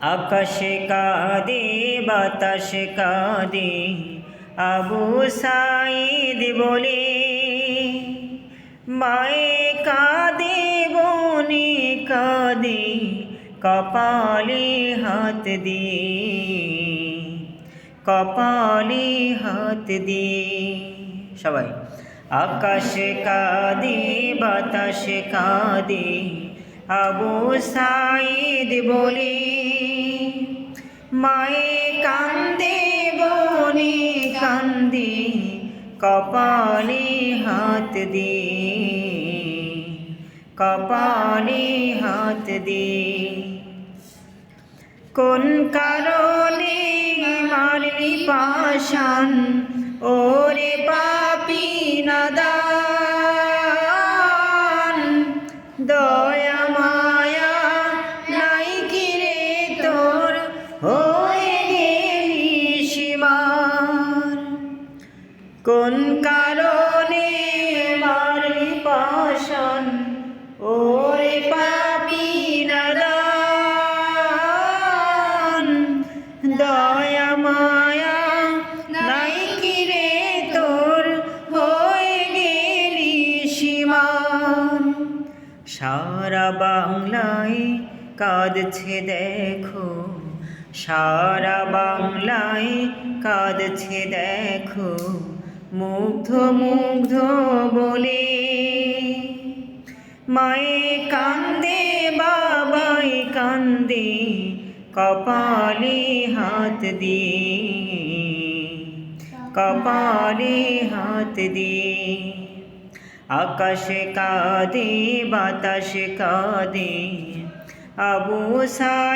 আকাশে কাঁদে বাতাস কাঁদে আবু সাইদ বলে মায়ে কাঁদে বনে কাঁদে কপালে হাত দিয়ে, কপালে হাত দিয়ে। সবাই আকাশ কাঁদে বাতাস কাঁদে আবু সাইদ বলে মায়ে কান্দে, বনে কান্দে, কপালে হাত দে। কপালে হাত দে। কোন কারণে মারলি পাশান ওরে পাপি নাদান। দয়া কোন কারণে মারলি পাশান ওরে পাপি নাদান দয়া মায়া নাই কিরে তোর? হয়ে গেলি সীমান সারা বাংলায় কাঁদছে দেখো, সারা বাংলায় কাঁদছে দেখো মুগ্ধ মুগ্ধ বলে, মায়ে কান্দে, বাবাই কান্দে, কপালে হাত দিয়ে, কপালে হাত দিয়ে। আকাশে কাঁদে, বাতাস কাঁদে, আবু সাই